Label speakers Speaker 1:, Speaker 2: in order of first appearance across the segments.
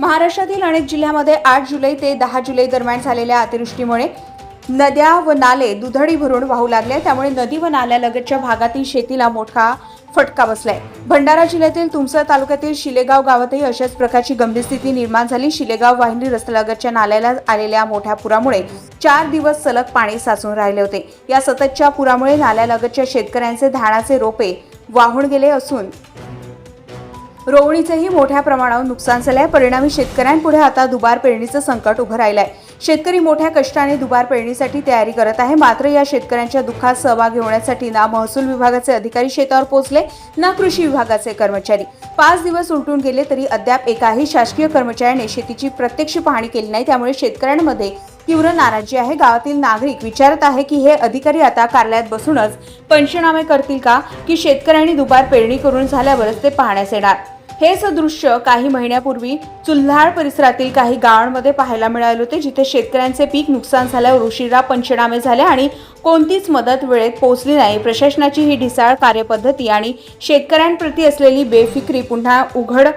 Speaker 1: महाराष्ट्रातील अनेक जिल्ह्यामध्ये आठ जुलै ते दहा जुलै दरम्यान झालेल्या अतिवृष्टीमुळे नद्या व नाले दुधडी भरून वाहू लागले त्यामुळे नदी व नाल्यालगतच्या भागातील शेतीला मोठा फटका बसलाय. भंडारा जिल्ह्यातील तुमसर तालुक्यातील शिलेगाव गावातही अशाच प्रकारची गंभीर स्थिती निर्माण झाली. शिलेगाव वाहिनी रस्त्यालगतच्या नाल्याला आलेल्या मोठ्या पुरामुळे चार दिवस सलग पाणी साचून राहिले होते. या सततच्या पुरामुळे नाल्यालगतच्या शेतकऱ्यांचे धानाचे रोपे वाहून गेले असून रोवणीचेही मोठ्या प्रमाणावर नुकसान झाले आहे परिणामी शेतकऱ्यांपुढे आता दुबार पेरणीचं संकट उभं राहिलं आहे शेतकरी मोठ्या कष्टाने दुबार पेरणीसाठी तयारी करत आहे. मात्र या शेतकऱ्यांच्या दुःखात सहभागी होण्यासाठी ना महसूल विभागाचे अधिकारी शेतावर पोहोचले ना कृषी विभागाचे कर्मचारी. पाच दिवस उलटून गेले तरी अद्याप एकाही शासकीय कर्मचाऱ्याने शेतीची प्रत्यक्ष पाहणी केली नाही. त्यामुळे शेतकऱ्यांमध्ये तीव्र नाराजी आहे. गावातील नागरिक विचारत आहे की हे अधिकारी आता कार्यालयात बसूनच पंचनामे करतील का? की शेतकऱ्यांनी दुबार पेरणी करून झाल्यावरच ते पाहण्यास येणार? हे सदृश्य काही महिन्यापूर्वी चुल्हाळ परिसरातील काही गावांमध्ये पाहायला मिळाले होते जिथे शेतकऱ्यांचे पीक नुकसान झाल्यावर उशिरा पंचनामे झाले आणि कोणतीच मदत वेळेत पोहोचली नाही. प्रशासनाची ही ढिसाळ कार्यपद्धती आणि शेतकऱ्यांप्रती असलेली बेफिक्री पुन्हा उघड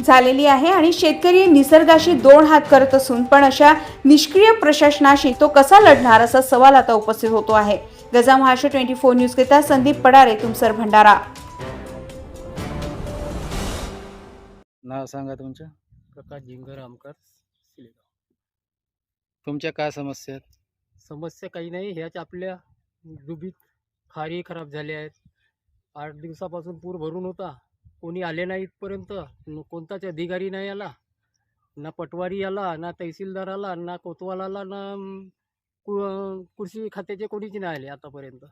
Speaker 1: झालेली आहे आणि शेतकरी निसर्गाशी दोन हात करत असून पण अशा निष्क्रिय प्रशासनाशी तो कसा लढणार असा सवाल आता उपस्थित होतो आहे. गजा महाराष्ट्र ट्वेंटी फोर न्यूज करिता संदीप पडारे तुमसर भंडारा.
Speaker 2: नाव सांगा तुमचं.
Speaker 3: प्रकाश जिंगर आमकर
Speaker 2: तुमच्या काय समस्या आहेत?
Speaker 3: समस्या काही नाही ह्याच आपल्या दुबीत खारी खराब झाले आहेत. आठ दिवसापासून पूर भरून होता. कोणी आले नाही इथपर्यंत कोणताच अधिकारी नाही आला ना पटवारी आला ना तहसीलदार आला ना कोतवाल आला ना कु- कृषी खात्याचे कोणीच नाही आले आतापर्यंत.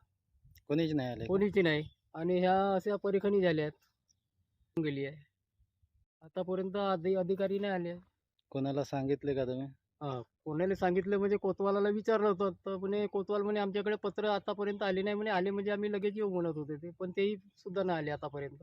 Speaker 2: कोणीच नाही आले?
Speaker 3: कोणीच नाही. आणि ह्या अशा परेखणी झाल्या आहेत गेली आहे. आतापर्यंत अधि अधिकारी नाही आले.
Speaker 2: कोणाला सांगितले का तुम्ही?
Speaker 3: हा कोणाला सांगितलं म्हणजे कोतवालाला विचारलं होतं. तर म्हणे कोतवाल म्हणे आमच्याकडे पत्र आतापर्यंत आले नाही म्हणे. आले म्हणजे आम्ही लगेच येऊ म्हणत होते ते. पण तेही सुद्धा नाही आले आतापर्यंत.